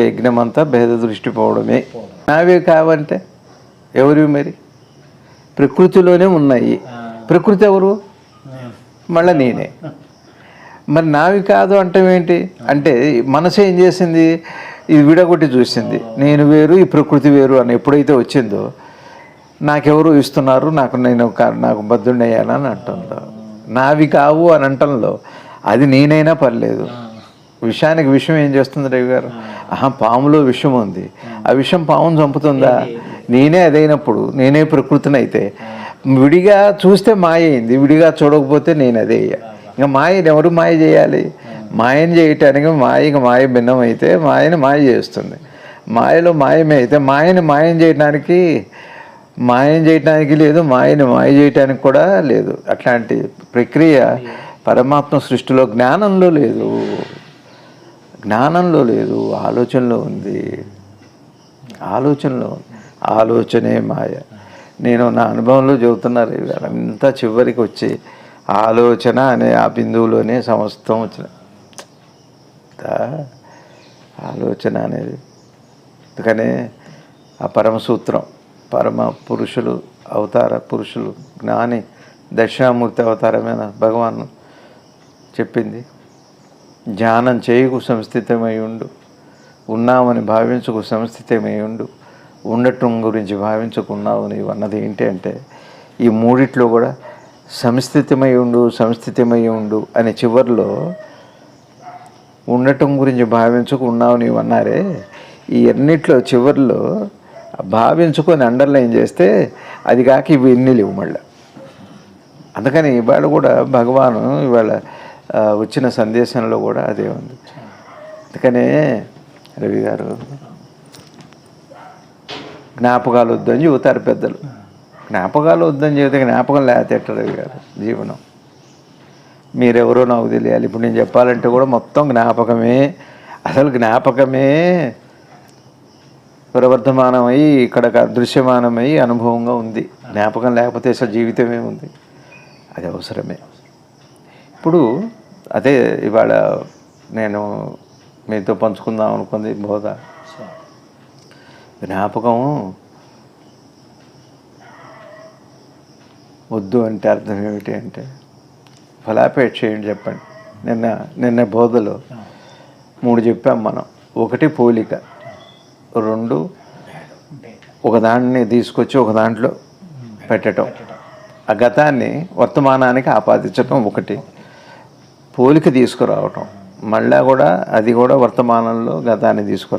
యజ్ఞం అంతా భేద దృష్టి పోవడమే. నావే కావంటే ఎవరు మరి? ప్రకృతిలోనే ఉన్నాయి. ప్రకృతి ఎవరు? మళ్ళీ నేనే. మరి నావి కాదు అంటే ఏంటి? అంటే మనసు ఏం చేసింది? ఇది విడగొట్టి చూసింది. నేను వేరు ఈ ప్రకృతి వేరు అని ఎప్పుడైతే వచ్చిందో నాకెవరు ఇస్తున్నారు? నాకు నేను నాకు బద్దుండయ్యానని అంటుందో. నావి కావు అని అంటంలో అది నేనైనా పర్లేదు. విషయానికి విషయం ఏం చేస్తుంది రవి గారు? ఆహా పాములో విషం ఉంది. ఆ. విషం పామును చంపుతుందా? నేనే అదైనప్పుడు నేనే ప్రకృతిని అయితే విడిగా చూస్తే మాయ అయింది విడిగా చూడకపోతే నేను అదే అయ్యా. ఇంకా మాయని ఎవరు మాయ చేయాలి? మాయని చేయటానికి మాయకి మాయ భిన్నం అయితే మాయని మాయ చేస్తుంది. మాయలో మాయమే అయితే మాయని మాయం చేయడానికి మాయం చేయటానికి లేదు మాయని మాయ చేయటానికి కూడా లేదు. అట్లాంటి ప్రక్రియ పరమాత్మ సృష్టిలో జ్ఞానంలో లేదు. జ్ఞానంలో లేదు ఆలోచనలో ఉంది. ఆలోచనలో ఆలోచనే మాయ. నేను నా అనుభవంలో చెబుతున్నారు ఇవాళ అంతా చివరికి వచ్చి ఆలోచన అనే ఆ బిందువులోనే సమస్తం వచ్చిన ఆలోచన అనేది. అందుకనే ఆ పరమసూత్రం పరమ పురుషులు అవతార పురుషులు జ్ఞాని దక్షిణామూర్తి అవతారమైన భగవాన్ చెప్పింది. ధ్యానం చేయుకు సంస్థితమై ఉండు. ఉన్నామని భావించుకు సంస్థితమై ఉండు. ఉండటం గురించి భావించుకున్నావు నీవు అన్నది ఏంటి అంటే ఈ మూడిట్లో కూడా సంస్థితమై ఉండు సంస్థితమై ఉండు అనే చివరిలో ఉండటం గురించి భావించుకు ఉన్నావు నీవు అన్నారే. ఈ అన్నిట్లో చివరిలో భావించుకొని అండర్లైన్ చేస్తే అది కాక ఇవి ఎన్ని లేవు మళ్ళీ. అందుకని ఇవాళ కూడా భగవాను ఇవాళ వచ్చిన సందేశంలో కూడా అదే ఉంది. అందుకనే రవి గారు జ్ఞాపకాలు వద్దని చెబుతారు పెద్దలు. జ్ఞాపకాలు వద్దని చెబితే జ్ఞాపకం లేకపోతే రవి గారు? జీవనం. మీరెవరో నాకు తెలియాలి. ఇప్పుడు నేను చెప్పాలంటే కూడా మొత్తం జ్ఞాపకమే అసలు జ్ఞాపకమే ప్రవర్ధమానమై ఇక్కడ దృశ్యమానమై అనుభవంగా ఉంది. జ్ఞాపకం లేకపోతే అసలు జీవితమే ఉంది. అది అవసరమే. ఇప్పుడు అదే ఇవాళ నేను మీతో పంచుకుందాం అనుకుంది బోధ. జ్ఞాపకం వద్దు అంటే అర్థం ఏమిటి అంటే ఫలాపేట్ చేయండి చెప్పండి. నిన్న నిన్న బోధలో మూడు చెప్పాం మనం. ఒకటి పోలిక రెండు ఒక దాన్ని తీసుకొచ్చి ఒక దాంట్లో పెట్టడం ఆ గతాన్ని వర్తమానానికి ఆపాదించడం ఒకటి. పోలిక తీసుకురావటం. మళ్ళా కూడా అది కూడా వర్తమానంలో గతాన్ని తీసుకురావడం